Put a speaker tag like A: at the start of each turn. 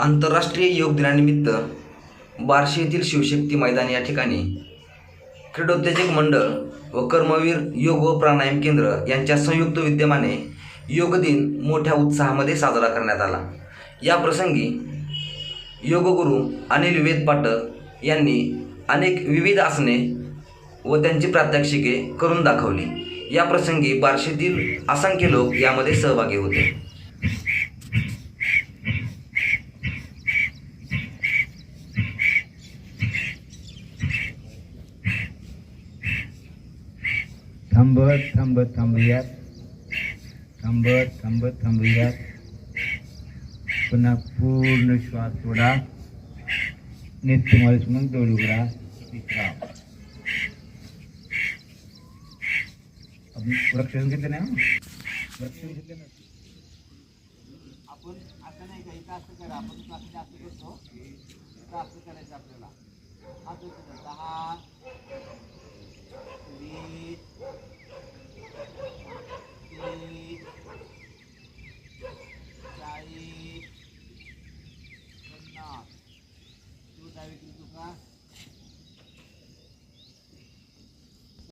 A: आंतरराष्ट्रीय योग दिनानिमित्त बार्शी येथील शिवशक्ती मैदान या ठिकाणी क्रीडोत्तेजक मंडळ व कर्मवीर योग व प्राणायाम केंद्र यांच्या संयुक्त विद्यमाने योग दिन मोठ्या उत्साहामध्ये साजरा करण्यात आला. या प्रसंगी योगगुरू अनिल विवेद पाटक यांनी अनेक विविध आसने व त्यांची प्रात्यक्षिके करून दाखवली. या प्रसंगी बार्शीतील असंख्य लोक यामध्ये सहभागी होते.
B: थांबत थांबत थांबूयात. थांबत थांबत थांबूयात. पुन्हा पूर्ण श्वास सोडा. नित्यमाळीस मग डोळे उघडा विश्राम आपण रक्षण घेतलं नाही रक्षण घेतलं नाही. आपण असं नाही का इथं असं करा. आपण असं जास्त करतो. इथं असं करायचं आपल्याला. असं दहा sabe.